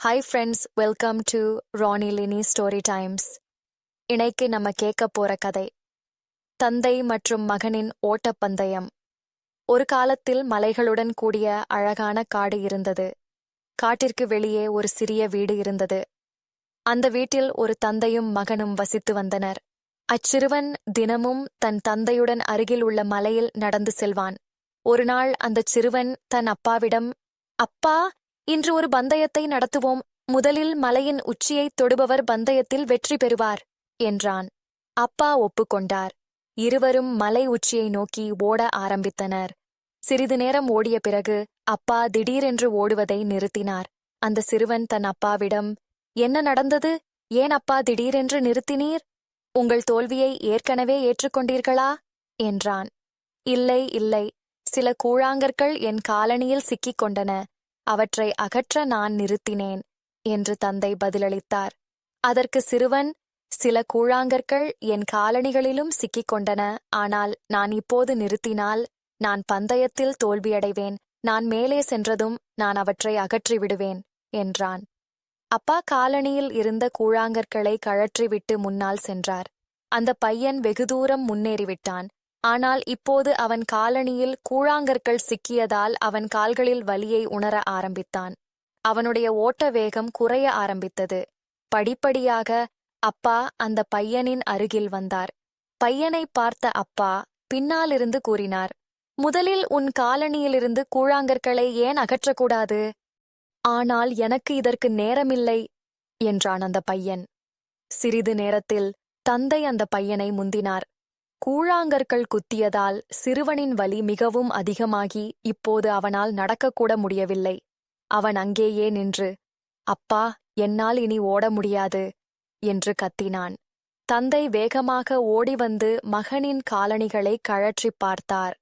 Hi friends welcome to Rani Lini story times இன்னைக்கு நம்ம கேட்க போற கதை தந்தை மற்றும் மகனின் ஓட்டப்பந்தயம். ஒரு காலத்தில் மலைகளுடன் கூடிய அழகான காடு இருந்தது. காட்டிற்கு வெளியே ஒரு சிறிய வீடு இருந்தது. அந்த வீட்டில் ஒரு தந்தையும் மகனும் வசித்து வந்தனர். அச்சிறுவன் தினமும் தன் தந்தையுடன் அருகில் உள்ள மலையில் நடந்து செல்வான். ஒருநாள் அந்தச் சிறுவன் தன் அப்பாவிடம் அப்பா இன்று ஒரு பந்தயத்தை நடத்துவோம். முதலில் மலையின் உச்சியைத் தொடுபவர் பந்தயத்தில் வெற்றி பெறுவார் என்றான். அப்பா ஒப்புக்கொண்டார். இருவரும் மலை உச்சியை நோக்கி ஓட ஆரம்பித்தனர். சிறிது நேரம் ஓடிய பிறகு அப்பா திடீரென்று ஓடுவதை நிறுத்தினார். அந்த சிறுவன் தன் அப்பாவிடம் என்ன நடந்தது? ஏன் அப்பா திடீரென்று நிறுத்தினீர்? உங்கள் தோல்வியை ஏற்கனவே ஏற்றுக்கொண்டீர்களா? என்றான். இல்லை இல்லை. சில கூழாங்கற்கள் என் காலணியில் சிக்கிக் கொண்டன. அவற்றை அகற்ற நான் நிறுத்தினேன் என்று தந்தை பதிலளித்தார். அதற்கு சிறுவன் சில கூழாங்கற்கள் என் காலணிகளிலும் சிக்கிக் கொண்டன ஆனால் நான் இப்போது நிறுத்தினால் நான் பந்தயத்தில் தோல்வியடைவேன். நான் மேலே சென்றதும் நான் அவற்றை அகற்றிவிடுவேன் என்றான். அப்பா காலணியில் இருந்த கூழாங்கற்களை கழற்றிவிட்டு முன்னால் சென்றார். அந்த பையன் வெகு தூரம் முன்னேறிவிட்டான். ஆனால் இப்போது அவன் காலணியில் கூழாங்கற்கள் சிக்கியதால் அவன் கால்களில் வலியை உணர ஆரம்பித்தான். அவனுடைய ஓட்ட வேகம் குறைய ஆரம்பித்தது. படிப்படியாக அப்பா அந்த பையனின் அருகில் வந்தார். பையனை பார்த்த அப்பா பின்னாலிருந்து கூறினார் முதலில் உன் காலணியிலிருந்து கூழாங்கற்களை ஏன் அகற்றக்கூடாது? ஆனால் எனக்கு இதற்கு நேரமில்லை என்றான் அந்த பையன். சிறிது நேரத்தில் தந்தை அந்த பையனை முந்தினார். கூழாங்கற்கள் குத்தியதால் சிறுவனின் வலி மிகவும் அதிகமாகி இப்போது அவனால் நடக்கக்கூட முடியவில்லை. அவன் அங்கேயே நின்று அப்பா என்னால் இனி ஓட முடியாது என்று கத்தினான். தந்தை வேகமாக ஓடி வந்து மகனின் காலணிகளை கழற்றிப் பார்த்தார்.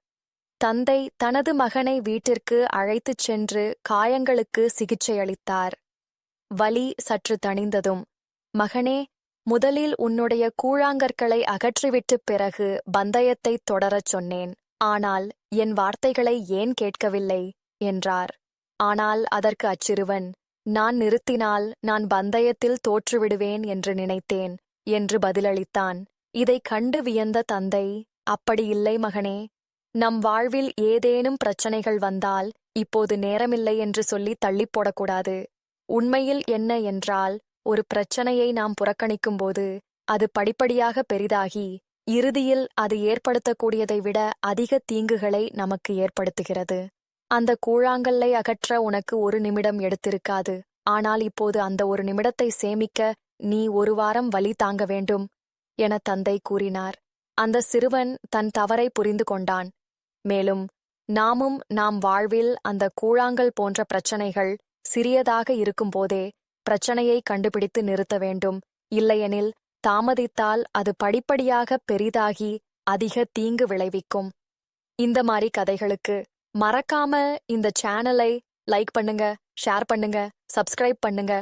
தந்தை தனது மகனை வீட்டிற்கு அழைத்துச் சென்று காயங்களுக்கு சிகிச்சையளித்தார் வலி சற்று தணிந்ததும் மகனே முதலில் உன்னுடைய கூழாங்கற்களை அகற்றிவிட்டுப் பிறகு பந்தயத்தைத் தொடரச் சொன்னேன். ஆனால் என் வார்த்தைகளை ஏன் கேட்கவில்லை? என்றார். ஆனால் அதற்கு அச்சிறுவன் நான் நிறுத்தினால் நான் பந்தயத்தில் தோற்றுவிடுவேன் என்று நினைத்தேன் என்று பதிலளித்தான். இதைக் கண்டு வியந்த தந்தை அப்படியில்லை மகனே நம் வாழ்வில் ஏதேனும் பிரச்சனைகள் வந்தால் இப்போது நேரமில்லை என்று சொல்லி தள்ளிப்போடக்கூடாது உண்மையில் என்ன என்றால் ஒரு பிரச்சனையை நாம் புறக்கணிக்கும்போது அது படிப்படியாக பெரிதாகி இறுதியில் அது ஏற்படுத்தக்கூடியதை விட அதிக தீங்குகளை நமக்கு ஏற்படுத்துகிறது. அந்த கூழாங்கல்லை அகற்ற உனக்கு ஒரு நிமிடம் எடுத்திருக்காது. ஆனால் இப்போது அந்த ஒரு நிமிடத்தை சேமிக்க நீ ஒரு வாரம் வலி தாங்க வேண்டும் என தந்தை கூறினார். அந்த சிறுவன் தன் தவறை புரிந்து கொண்டான். மேலும் நாமும் நாம் வாழ்வில் அந்த கூழாங்கல் போன்ற பிரச்சனைகள் சிறியதாக இருக்கும்போதே பிரச்சனையை கண்டுபிடித்து நிறுத்த வேண்டும். இல்லையெனில் தாமதித்தால் அது படிப்படியாக பெரிதாகி அதிக தீங்கு விளைவிக்கும். இந்த மாதிரி கதைகளுக்கு மறக்காம இந்த சேனலை லைக் பண்ணுங்க ஷேர் பண்ணுங்க சப்ஸ்கிரைப் பண்ணுங்க.